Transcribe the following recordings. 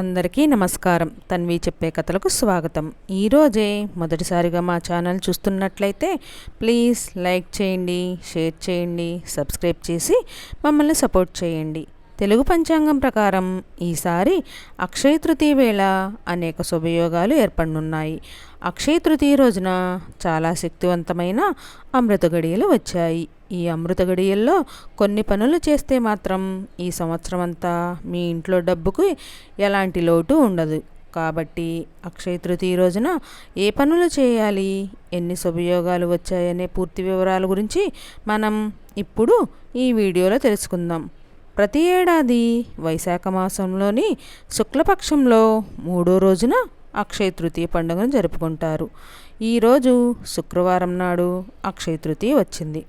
అందరికీ నమస్కారం. తన్వి చెప్పే కథలకు స్వాగతం. ఈరోజే మొదటిసారిగా మా ఛానల్ చూస్తున్నట్లయితే ప్లీజ్ లైక్ చేయండి షేర్ చేయండి సబ్స్క్రైబ్ చేసి మమ్మల్ని సపోర్ట్ చేయండి. తెలుగు పంచాంగం ప్రకారం ఈసారి అక్షయ తృతీయ వేళ అనేక శుభయోగాలు ఏర్పడనున్నాయి. అక్షయ తృతీయ రోజున చాలా శక్తివంతమైన అమృత గడియలు వచ్చాయి. ఈ అమృత గడియల్లో కొన్ని పనులు చేస్తే మాత్రం ఈ సంవత్సరం అంతా మీ ఇంట్లో డబ్బుకు ఎలాంటి లోటు ఉండదు. కాబట్టి అక్షయ తృతీయ రోజున ఏ పనులు చేయాలి? ఎన్ని శుభయోగాలు వచ్చాయనే పూర్తి వివరాల గురించి మనం ఇప్పుడు ఈ వీడియోలో తెలుసుకుందాం. ప్రతి ఏడాది వైశాఖ మాసంలోని శుక్లపక్షంలో మూడో రోజున అక్షయ తృతీయ పండుగను జరుపుకుంటారు. ఈరోజు శుక్రవారం నాడు అక్షయ తృతీయ వచ్చింది.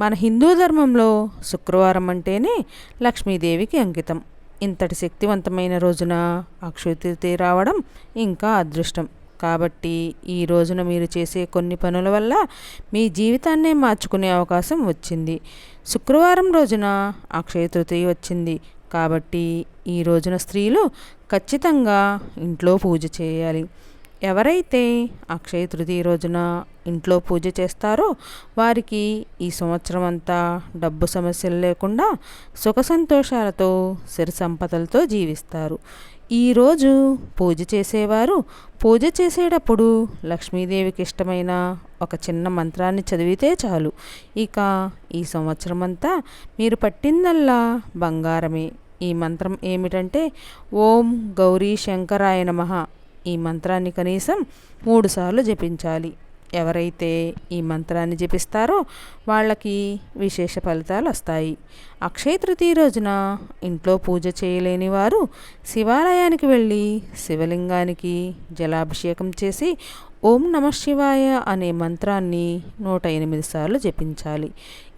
మన హిందూ ధర్మంలో శుక్రవారం అంటేనే లక్ష్మీదేవికి అంకితం. ఇంతటి శక్తివంతమైన రోజున అక్షయ రావడం ఇంకా అదృష్టం. కాబట్టి ఈ రోజున మీరు చేసే కొన్ని పనుల వల్ల మీ జీవితాన్నే మార్చుకునే అవకాశం వచ్చింది. శుక్రవారం రోజున అక్షయ తృతీయ వచ్చింది. కాబట్టి ఈ రోజున స్త్రీలు ఖచ్చితంగా ఇంట్లో పూజ చేయాలి. ఎవరైతే అక్షయ తృతీయ రోజున ఇంట్లో పూజ చేస్తారో వారికి ఈ సంవత్సరం అంతా డబ్బు సమస్యలు లేకుండా సుఖ సంతోషాలతో సిరి సంపదలతో జీవిస్తారు. ఈరోజు పూజ చేసేవారు పూజ చేసేటప్పుడు లక్ష్మీదేవికి ఇష్టమైన ఒక చిన్న మంత్రాన్ని చదివితే చాలు. ఇక ఈ సంవత్సరం అంతా మీరు పట్టిందల్లా బంగారమే. ఈ మంత్రం ఏమిటంటే ఓం గౌరీ శంకరాయ నమః. ఈ మంత్రాన్ని కనీసం మూడుసార్లు జపించాలి. ఎవరైతే ఈ మంత్రాన్ని జపిస్తారో వాళ్ళకి విశేష ఫలితాలు వస్తాయి. అక్షయ తృతీయ రోజున ఇంట్లో పూజ చేయలేని వారు శివాలయానికి వెళ్ళి శివలింగానికి జలాభిషేకం చేసి ఓం నమ శివాయ అనే మంత్రాన్ని నూట ఎనిమిది సార్లు జపించాలి.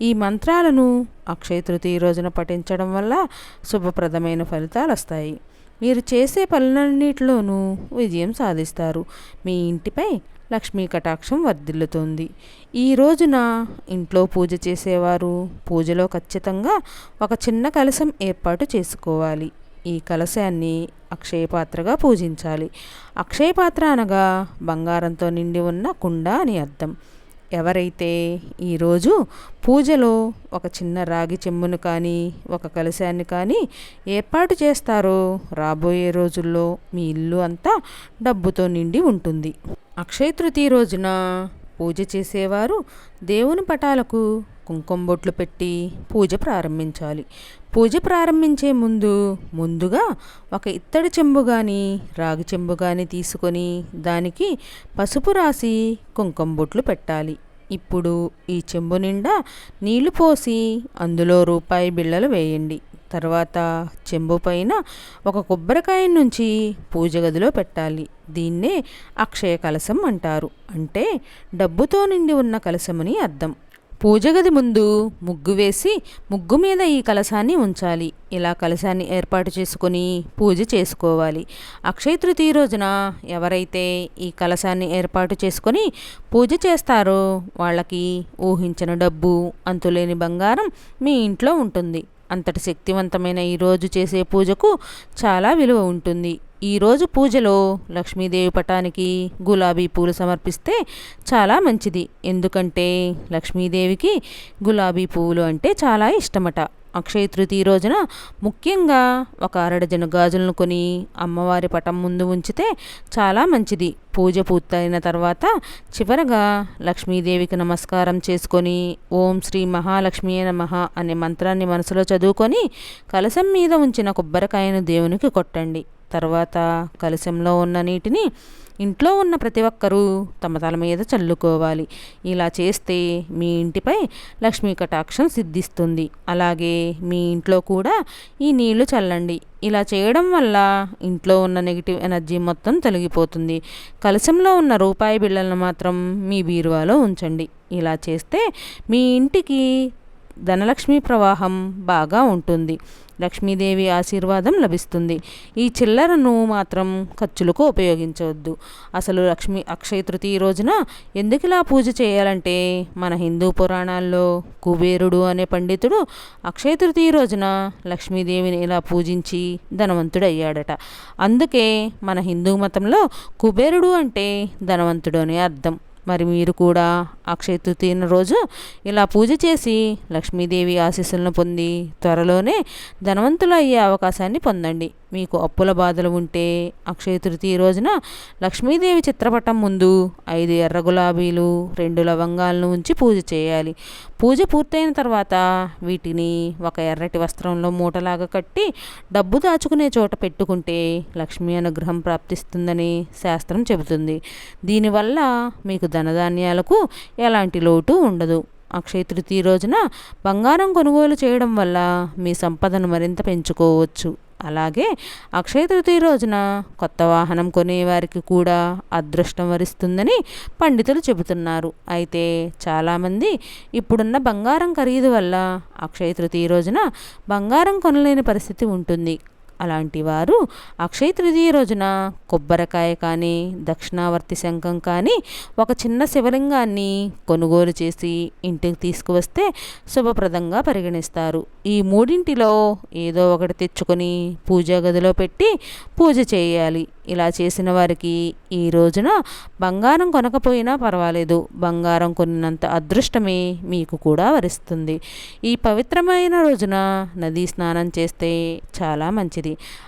ఈ మంత్రాలను అక్షయ తృతీయ రోజున పఠించడం వల్ల శుభప్రదమైన ఫలితాలు వస్తాయి. మీరు చేసే పనులన్నిటిలోనూ విజయం సాధిస్తారు. మీ ఇంటిపై లక్ష్మీ కటాక్షం వర్ధిల్లుతుంది. ఈ రోజున ఇంట్లో పూజ చేసేవారు పూజలో ఖచ్చితంగా ఒక చిన్న కలశం ఏర్పాటు చేసుకోవాలి. ఈ కలశాన్ని అక్షయపాత్రగా పూజించాలి. అక్షయపాత్ర అనగా బంగారంతో నిండి ఉన్న కుండ అని అర్థం. ఎవరైతే ఈరోజు పూజలో ఒక చిన్న రాగి చెంబును కానీ ఒక కలశాన్ని కానీ ఏర్పాటు చేస్తారో రాబోయే రోజుల్లో మీ ఇల్లు అంతా డబ్బుతో నిండి ఉంటుంది. అక్షయ తృతీయ రోజున పూజ చేసేవారు దేవుని పటాలకు కుంకుమ బొట్లు పెట్టి పూజ ప్రారంభించాలి. పూజ ప్రారంభించే ముందు ముందుగా ఒక ఇత్తడి చెంబు కానీ రాగి చెంబు కానీ తీసుకొని దానికి పసుపు రాసి కుంకుమ బొట్లు పెట్టాలి. ఇప్పుడు ఈ చెంబు నిండా నీళ్ళు పోసి అందులో రూపాయి బిళ్ళలు వేయండి. తర్వాత చెంబు పైన ఒక కొబ్బరికాయ నుంచి పూజ గదిలో పెట్టాలి. దీన్నే అక్షయ కలశం అంటారు. అంటే డబ్బుతో నిండి ఉన్న కలశమని అర్థం. పూజ గది ముందు ముగ్గు వేసి ముగ్గు మీద ఈ కలశాన్ని ఉంచాలి. ఇలా కలశాన్ని ఏర్పాటు చేసుకొని పూజ చేసుకోవాలి. అక్షయ తృతీయ రోజున ఎవరైతే ఈ కలశాన్ని ఏర్పాటు చేసుకొని పూజ చేస్తారో వాళ్ళకి ఊహించిన డబ్బు అంతులేని బంగారం మీ ఇంట్లో ఉంటుంది. అంతటి శక్తివంతమైన ఈరోజు చేసే పూజకు చాలా విలువ ఉంటుంది. ఈరోజు పూజలో లక్ష్మీదేవి పటానికి గులాబీ పూలు సమర్పిస్తే చాలా మంచిది. ఎందుకంటే లక్ష్మీదేవికి గులాబీ పువ్వులు అంటే చాలా ఇష్టమట. అక్షయ తృతీయ రోజున ముఖ్యంగా ఒక అరడజను గాజులను కొని అమ్మవారి పటం ముందు ఉంచితే చాలా మంచిది. పూజ పూర్తయిన తర్వాత చివరగా లక్ష్మీదేవికి నమస్కారం చేసుకొని ఓం శ్రీ మహాలక్ష్మీ నమః అనే మంత్రాన్ని మనసులో చదువుకొని కలశం మీద ఉంచిన కొబ్బరికాయను దేవునికి కొట్టండి. తర్వాత కలశంలో ఉన్న నీటిని ఇంట్లో ఉన్న ప్రతి ఒక్కరూ తమ తల మీద చల్లుకోవాలి. ఇలా చేస్తే మీ ఇంటిపై లక్ష్మీ కటాక్షం సిద్ధిస్తుంది. అలాగే మీ ఇంట్లో కూడా ఈ నీళ్ళు చల్లండి. ఇలా చేయడం వల్ల ఇంట్లో ఉన్న నెగిటివ్ ఎనర్జీ మొత్తం తొలగిపోతుంది. కలశంలో ఉన్న రూపాయి బిళ్ళలను మాత్రం మీ బీరువాలో ఉంచండి. ఇలా చేస్తే మీ ఇంటికి ధనలక్ష్మి ప్రవాహం బాగా ఉంటుంది. లక్ష్మీదేవి ఆశీర్వాదం లభిస్తుంది. ఈ చిల్లరను మాత్రం ఖర్చులకు ఉపయోగించవద్దు. అసలు లక్ష్మీ అక్షయ తృతీయ రోజున ఎందుకు ఇలా పూజ చేయాలంటే మన హిందూ పురాణాల్లో కుబేరుడు అనే పండితుడు అక్షయ తృతీయ రోజున లక్ష్మీదేవిని ఇలా పూజించి ధనవంతుడయ్యాడట. అందుకే మన హిందూ మతంలో కుబేరుడు అంటే ధనవంతుడు అనే అర్థం. మరి మీరు కూడా అక్షయ తృతీయ రోజు ఇలా పూజ చేసి లక్ష్మీదేవి ఆశీస్సులను పొంది త్వరలోనే ధనవంతులు అయ్యే అవకాశాన్ని పొందండి. మీకు అప్పుల బాధలు ఉంటే అక్షయ తృతీయ రోజున లక్ష్మీదేవి చిత్రపటం ముందు ఐదు ఎర్ర గులాబీలు రెండు లవంగాలను ఉంచి పూజ చేయాలి. పూజ పూర్తయిన తర్వాత వీటిని ఒక ఎర్రటి వస్త్రంలో మూటలాగా కట్టి డబ్బు దాచుకునే చోట పెట్టుకుంటే లక్ష్మీ అనుగ్రహం ప్రాప్తిస్తుందని శాస్త్రం చెబుతుంది. దీనివల్ల మీకు ధనధాన్యాలకు ఎలాంటి లోటు ఉండదు. అక్షయ తృతీయ రోజున బంగారం కొనుగోలు చేయడం వల్ల మీ సంపదను మరింత పెంచుకోవచ్చు. అలాగే అక్షయ తృతీయ రోజున కొత్త వాహనం కొనేవారికి కూడా అదృష్టం వరిస్తుందని పండితులు చెబుతున్నారు. అయితే చాలామంది ఇప్పుడున్న బంగారం ఖరీదు వల్ల అక్షయ తృతీయ రోజున బంగారం కొనలేని పరిస్థితి ఉంటుంది. అలాంటి వారు అక్షయ తృతీయ రోజున కొబ్బరికాయ కానీ దక్షిణావర్తి శంఖం కానీ ఒక చిన్న శివలింగాన్ని కొనుగోలు చేసి ఇంటికి తీసుకువస్తే శుభప్రదంగా పరిగణిస్తారు. ఈ మూడింటిలో ఏదో ఒకటి తెచ్చుకొని పూజా గదిలో పెట్టి పూజ చేయాలి. ఇలా చేసిన వారికి ఈ రోజున బంగారం కొనకపోయినా పర్వాలేదు. బంగారం కొన్నంత అదృష్టమే మీకు కూడా వరిస్తుంది. ఈ పవిత్రమైన రోజున నదీ స్నానం చేస్తే చాలా మంచిది.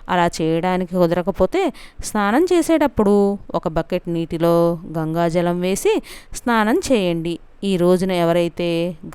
అలా చేయడానికి కుదరకపోతే స్నానం చేసేటప్పుడు ఒక బకెట్ నీటిలో గంగాజలం వేసి స్నానం చేయండి. ఈ రోజున ఎవరైతే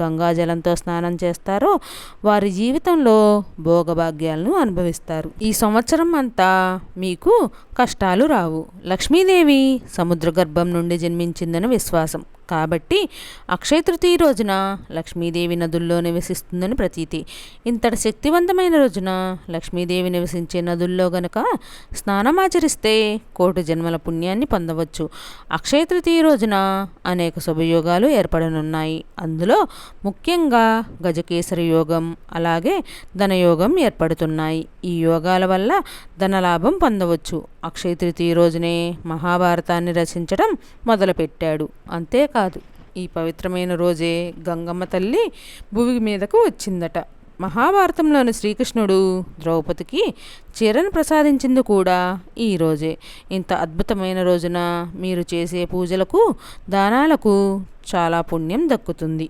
గంగాజలంతో స్నానం చేస్తారో వారి జీవితంలో భోగభాగ్యాలను అనుభవిస్తారు. ఈ సంవత్సరం అంతా మీకు కష్టాలు రావు. లక్ష్మీదేవి సముద్ర గర్భం నుండి జన్మించిందని విశ్వాసం. కాబట్టి అక్షయ తృతీయ రోజున లక్ష్మీదేవి నదుల్లో నివసిస్తుందని ప్రతీతి. ఇంతటి శక్తివంతమైన రోజున లక్ష్మీదేవి నివసించే నదుల్లో గనక స్నానమాచరిస్తే కోటి జన్మల పుణ్యాన్ని పొందవచ్చు. అక్షయ తృతీయ రోజున అనేక శుభయోగాలు ఏర్పడనున్నాయి. అందులో ముఖ్యంగా గజకేసరి యోగం అలాగే ధనయోగం ఏర్పడుతున్నాయి. ఈ యోగాల వల్ల ధనలాభం పొందవచ్చు. అక్షయ తృతీయ రోజునే మహాభారతాన్ని రచించడం మొదలుపెట్టాడు. అంతే కాదు. ఈ పవిత్రమైన రోజే గంగమ్మ తల్లి భూమి మీదకు వచ్చిందట. మహాభారతంలోని శ్రీకృష్ణుడు ద్రౌపదికి చీరను ప్రసాదించింది కూడా ఈ రోజే. ఇంత అద్భుతమైన రోజున మీరు చేసే పూజలకు దానాలకు చాలా పుణ్యం దక్కుతుంది.